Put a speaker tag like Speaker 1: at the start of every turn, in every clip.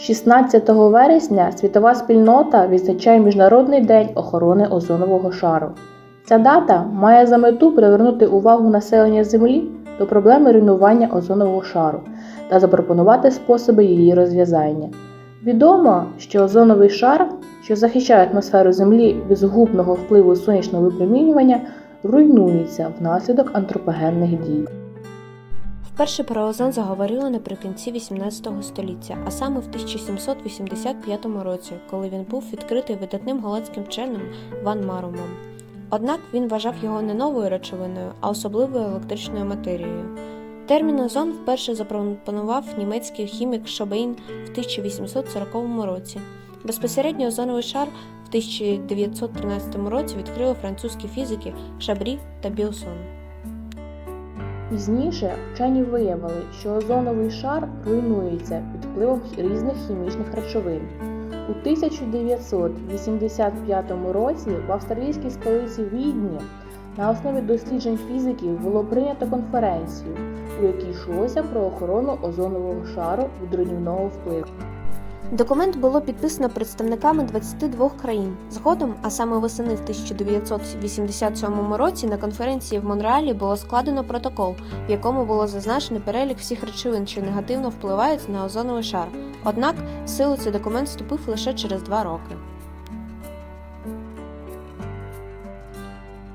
Speaker 1: 16 вересня світова спільнота відзначає Міжнародний день охорони озонового шару. Ця дата має за мету привернути увагу населення Землі до проблеми руйнування озонового шару та запропонувати способи її розв'язання. Відомо, що озоновий шар, що захищає атмосферу Землі від згубного впливу сонячного випромінювання, руйнується внаслідок антропогенних дій.
Speaker 2: Вперше про озон заговорили наприкінці 18 століття, а саме в 1785 році, коли він був відкритий видатним голландським вченим Ван Марумом. Однак він вважав його не новою речовиною, а особливою електричною матерією. Термін озон вперше запропонував німецький хімік Шобейн в 1840 році. Безпосередньо озоновий шар в 1913 році відкрили французькі фізики Шабрі та Біосон.
Speaker 1: Пізніше вчені виявили, що озоновий шар руйнується під впливом різних хімічних речовин. У 1985 році в австралійській столиці Відні на основі досліджень фізиків було прийнято конференцію, у якій йшлося про охорону озонового шару від руйнівного впливу.
Speaker 2: Документ було підписано представниками 22 країн. Згодом, а саме восени в 1987 році, на конференції в Монреалі було складено протокол, в якому було зазначено перелік всіх речовин, що негативно впливають на озоновий шар. Однак в силу цей документ вступив лише через два роки.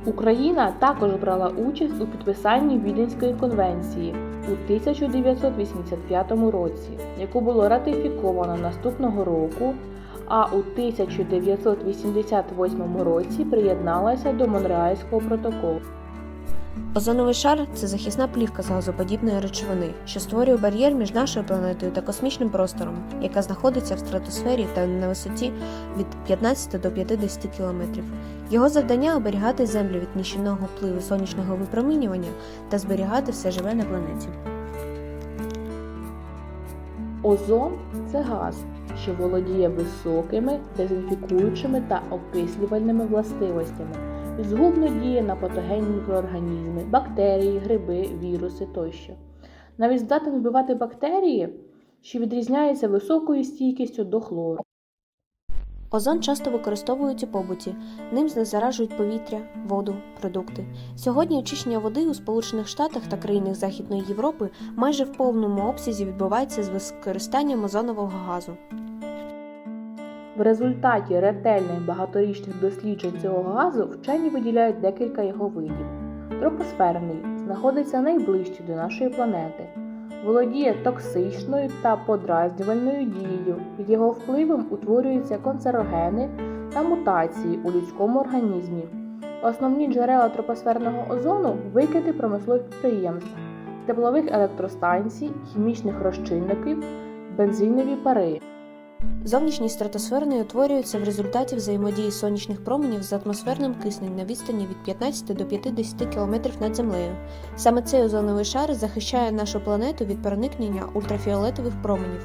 Speaker 1: Україна також брала участь у підписанні Віденської конвенції у 1985 році, яку було ратифіковано наступного року, а у 1988 році приєдналася до Монреальського протоколу.
Speaker 2: Озоновий шар це захисна плівка з газоподібної речовини, що створює бар'єр між нашою планетою та космічним простором, яка знаходиться в стратосфері та на висоті від 15 до 50 кілометрів. Його завдання оберігати землю від нищівного впливу сонячного випромінювання та зберігати все живе на планеті.
Speaker 1: Озон це газ, що володіє високими дезінфікуючими та окислювальними властивостями. Згубно діє на патогенні мікроорганізми, бактерії, гриби, віруси тощо. Навіть здатен вбивати бактерії, що відрізняються високою стійкістю до хлору.
Speaker 2: Озон часто використовують у побуті, ним знезаражують повітря, воду, продукти. Сьогодні очищення води у Сполучених Штатах та країнах Західної Європи майже в повному обсязі відбувається з використанням озонового газу.
Speaker 1: В результаті ретельних багаторічних досліджень цього газу вчені виділяють декілька його видів. Тропосферний знаходиться найближче до нашої планети, володіє токсичною та подразнювальною дією. Під його впливом утворюються канцерогени та мутації у людському організмі. Основні джерела тропосферного озону викиди промислових підприємств, теплових електростанцій, хімічних розчинників, бензинові пари.
Speaker 2: Зовнішність стратосферної утворюється в результаті взаємодії сонячних променів з атмосферним киснем на відстані від 15 до 50 км над землею. Саме цей озоновий шар захищає нашу планету від проникнення ультрафіолетових променів,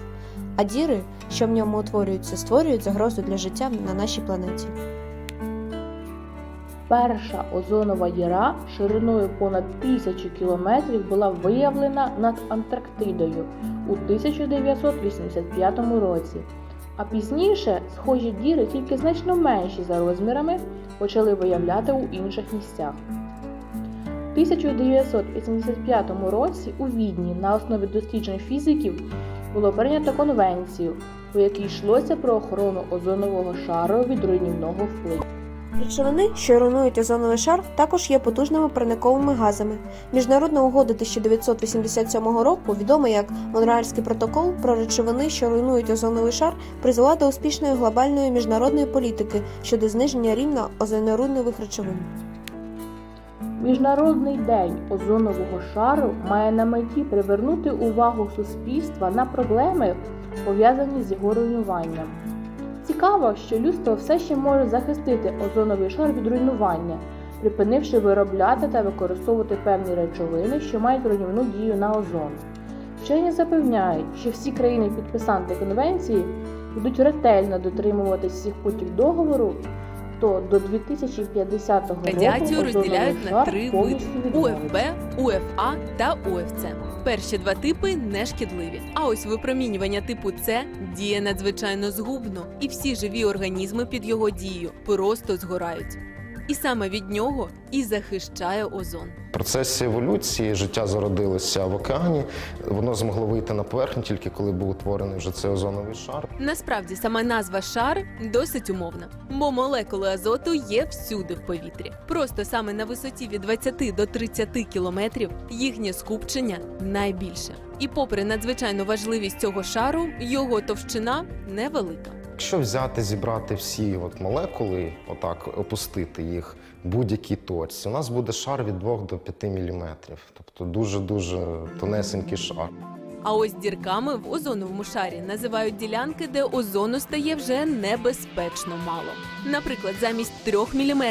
Speaker 2: а діри, що в ньому утворюються, створюють загрозу для життя на нашій планеті.
Speaker 1: Перша озонова діра шириною понад тисячу кілометрів була виявлена над Антарктидою у 1985 році. А пізніше схожі діри, тільки значно менші за розмірами, почали виявляти у інших місцях. У 1985 році у Відні на основі досліджень фізиків було прийнято конвенцію, у якій йшлося про охорону озонового шару від руйнівного впливу.
Speaker 2: Речовини, що руйнують озоновий шар, також є потужними парниковими газами. Міжнародна угода 1987 року, відома як Монреальський протокол про речовини, що руйнують озоновий шар, призвела до успішної глобальної міжнародної політики щодо зниження рівня озоноруйнових речовин.
Speaker 1: Міжнародний день озонового шару має на меті привернути увагу суспільства на проблеми, пов'язані з його руйнуванням. Цікаво, що людство все ще може захистити озоновий шар від руйнування, припинивши виробляти та використовувати певні речовини, що мають руйнівну дію на озон. Вчені запевняють, що всі країни-підписанти конвенції будуть ретельно дотримуватись всіх путів договору то до 2050 року
Speaker 3: Радіацію розділяють на три види. УФБ, УФА та УФЦ. Перші два типи не шкідливі. А ось випромінювання типу С діє надзвичайно згубно, і всі живі організми під його дією просто згорають. І саме від нього і захищає озон.
Speaker 4: В процесі еволюції життя зародилося в океані. Воно змогло вийти на поверхню тільки коли був утворений вже цей озоновий шар.
Speaker 3: Насправді сама назва шар досить умовна, бо молекули азоту є всюди в повітрі. Просто саме на висоті від 20 до 30 кілометрів їхнє скупчення найбільше. І попри надзвичайну важливість цього шару, його товщина невелика.
Speaker 4: Якщо взяти, зібрати всі от молекули, отак опустити їх в будь-якій точці, у нас буде шар від 2 до 5 міліметрів. Тобто дуже-дуже тонесенький шар.
Speaker 3: А ось дірками в озоновому шарі називають ділянки, де озону стає вже небезпечно мало. Наприклад, замість 3 мм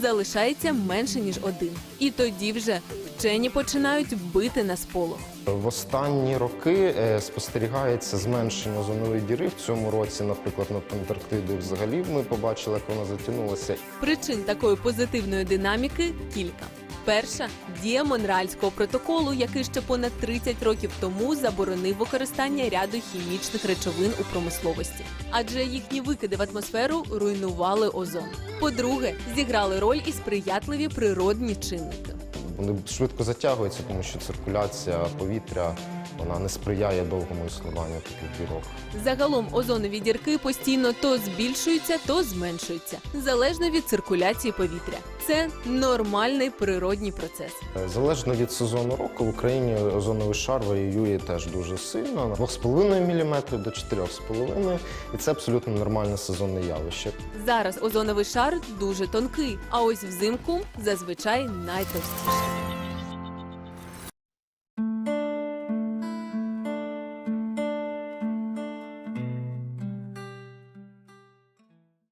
Speaker 3: залишається менше ніж один. І тоді вже вчені починають бити на сполох.
Speaker 4: В останні роки е, спостерігається зменшення озонової діри. В цьому році, наприклад, над Антарктидою взагалі ми побачили, як вона затягнулася.
Speaker 3: Причин такої позитивної динаміки кілька. Перша дія Монреальського протоколу, який ще понад 30 років тому заборонив використання ряду хімічних речовин у промисловості, адже їхні викиди в атмосферу руйнували озон. По-друге, зіграли роль і сприятливі природні чинники.
Speaker 4: Вони швидко затягуються, тому що циркуляція повітря вона не сприяє довгому існуванню таких дірок.
Speaker 3: Загалом озонові дірки постійно то збільшуються, то зменшуються, залежно від циркуляції повітря. Це нормальний природній процес.
Speaker 4: Е, Залежно від сезону року в Україні озоновий шар варіює теж дуже сильно на 2,5 мм до 4,5 і це абсолютно нормальне сезонне явище.
Speaker 3: Зараз озоновий шар дуже тонкий, а ось взимку зазвичай найтовстіший.